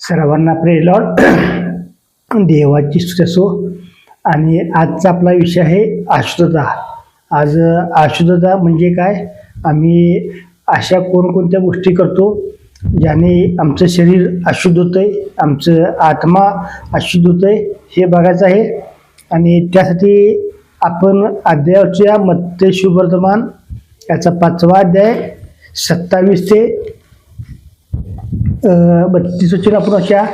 सर्वांना प्रे लॉर्ड. देवाची असो. आणि आजचा आपला विषय आहे अशुद्धता आज अशुद्धता म्हणजे काय? आम्ही अशा कोणकोणत्या गोष्टी करतो ज्याने आमचं शरीर अशुद्ध होतं आहे आमचं आत्मा अशुद्ध होतं आहे हे बघायचं आहे. आणि त्यासाठी आपण अध्यायाच्या मत्स्य शुभवर्तमान याचा पाचवा अध्याय सत्तावीस ते बत्तीस वचन आपण अशा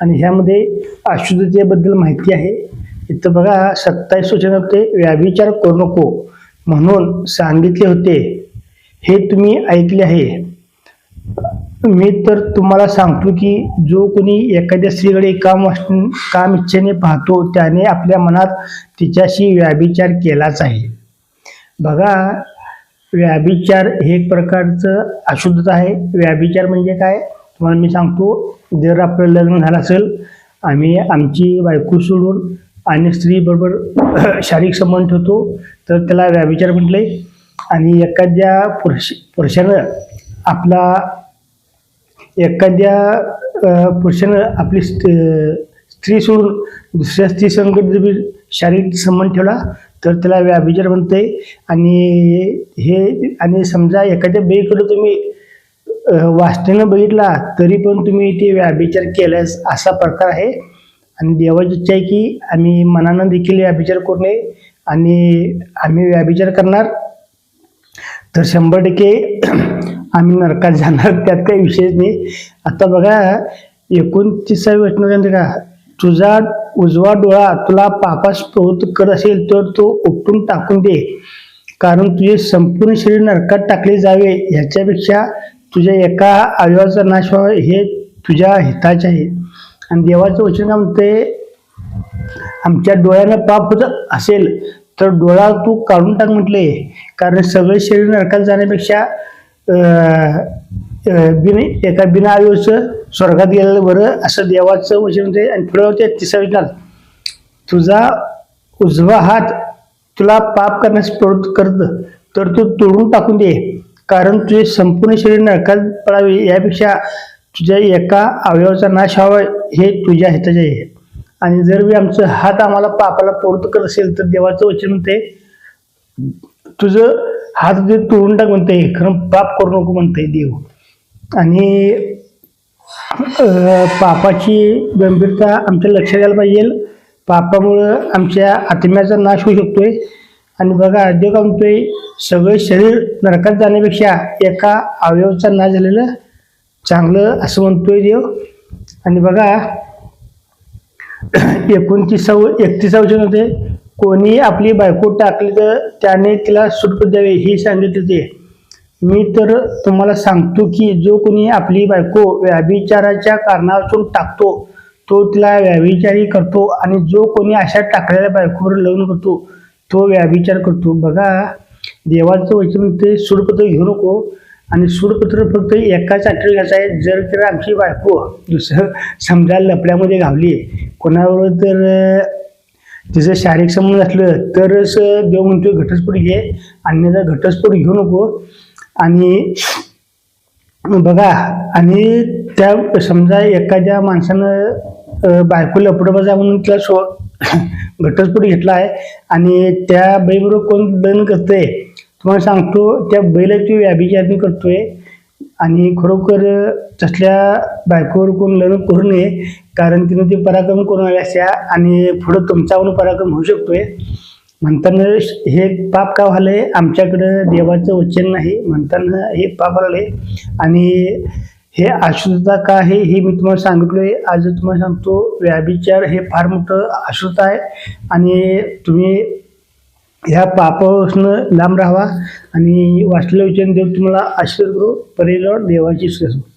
आणि ह्यामध्ये अशुद्धतेबद्दल माहिती आहे. इथं बघा सत्तावीस वचन होते व्याभिचार करू नको म्हणून सांगितले होते. हे तुम्ही ऐकले आहे. मी तर तुम्हाला सांगतो की जो कोणी एखाद्या स्त्रीकडे काम काम इच्छेने पाहतो त्याने आपल्या मनात तिच्याशी व्याभिचार केलाच आहे. बघा व्याभिचार हे एक प्रकारचं अशुद्धता आहे. व्याभिचार म्हणजे काय? तुम्हाला मी सांगतो जर आपलं लग्न झालं असेल आम्ही आमची बायको सोडून आणि स्त्रीबरोबर शारीरिक संबंध ठेवतो तर त्याला व्याविचार म्हटले आणि एखाद्या पुरुष पुरुषानं आपला एखाद्या पुरुषानं आपली स्त्री सोडून दुसऱ्या स्त्री संकट जर शारीरिक संबंध ठेवला तर त्याला व्याभिचार म्हणते आणि हे आणि समजा एखाद्या बाईकडे तुम्ही अ, बघितला तरी पण तुम्ही ते व्याभिचार केल्यास असा प्रकार आहे. आणि देवाची इच्छा आहे की आम्ही मनानं देखील व्याभिचार करू नये आणि आम्ही व्याभिचार करणार. तर शंभर टक्के आम्ही नरकात जाणार त्यात काही विशेष नाही. आता बघा एकोणतीसावी वचनामध्ये का तुझा उजवा डोळा तुला पापास प्रवृत्त करत असेल तर तो उपटून टाकून दे. कारण तुझे संपूर्ण शरीर नरकात टाकले जावे याच्यापेक्षा तुझ्या एका अवयवाचा नाश व्हावा हे तुझ्या हिताचे आहे. आणि देवाचं वचन काय म्हणते? आमच्या डोळ्यानं पाप होत असेल तर डोळा तू काढून टाक म्हटले. कारण सगळे शरीर नरकात जाण्यापेक्षा बिन एका बिना आयुष्य स्वर्गात गेलेलं बरं असं देवाचं वचन म्हणते. आणि पुढे होते तिसऱ्या तुझा उजवा हात तुला पाप करण्यास प्रवृत्त करत तर तू तोडून टाकून दे. कारण तुझे संपूर्ण शरीर नरकात पडावे यापेक्षा तुझ्या एका अवयवाचा नाश व्हावा हे तुझ्या हिताचे आहे. आणि जर मी आमचं हात आम्हाला पापाला प्रवृत्त करत असेल तर देवाचं वचन म्हणते तुझं हात जे तोडून टाक म्हणते खरं पाप करू नको म्हणते देव. आणि पापाची गंभीरता आमच्या लक्षात यायला पाहिजे. पापामुळं आमच्या आत्म्याचा नाश होऊ शकतोय. आणि बघा देव काय म्हणतोय सगळे शरीर नरकात जाण्यापेक्षा एका अवयवाचा ना झालेलं चांगलं असं म्हणतोय देव. आणि बघा एकोणतीसावं एकतीसावं होते. कोणी आपली बायको टाकली तर त्याने तिला सुटक द्यावे हे सांगितले ते मी तर तुम्हाला सांगतो की जो कोणी आपली बायको व्याभिचाराच्या कारणातून टाकतो तो तिला व्याभिचारी करतो. आणि जो कोणी अशा टाकलेल्या बायकोवर लग्न करतो तो व्याभिचार करतो बघा देवाचं वचन ते सूडपत्र घेऊ नको आणि सूडपत्र फक्त एकाच आठवड्यात घ्यायचं आहे. जर तर आमची बायको दुसरं समजा लपड्यामध्ये घावली कोणाबरोबर तर तिचं शारीरिक संबंध असलं तरच देव म्हणतो घटस्फोट घे अन्यथा घटस्फोट घेऊ नको. आणि बघा आणि त्या समजा एखाद्या माणसानं बायको बायको लपडबाजा म्हणून तिला सो घटस्फोट घेतला आहे. आणि त्या बैलबरोबर कोण लग्न करतंय तुम्हाला सांगतो त्या बैलाची व्याभिचारणी करतोय. आणि खरोखर तसल्या बायकोवर कोण लग्न करू नये कारण तिनं ते पराक्रम करून आल्या असत्या आणि पुढं तुमच्यावरून पराक्रम होऊ शकतोय. म्हणताना हे पाप का व्हालंय आमच्याकडं देवाचं वचन नाही. म्हणताना हे पाप आलंय आणि हे अशुद्धता का आहे हे मी तुम्हाला सांगितलोय आज तुम्हाला सांगतो व्याभिचार हे फार मोठं अशुद्ध आहे. आणि तुम्ही ह्या पापापासून लांब राहावा. आणि वाचलेलं विचार देव तुम्हाला आशीर्वाद करू. परिवार देवाची सुरू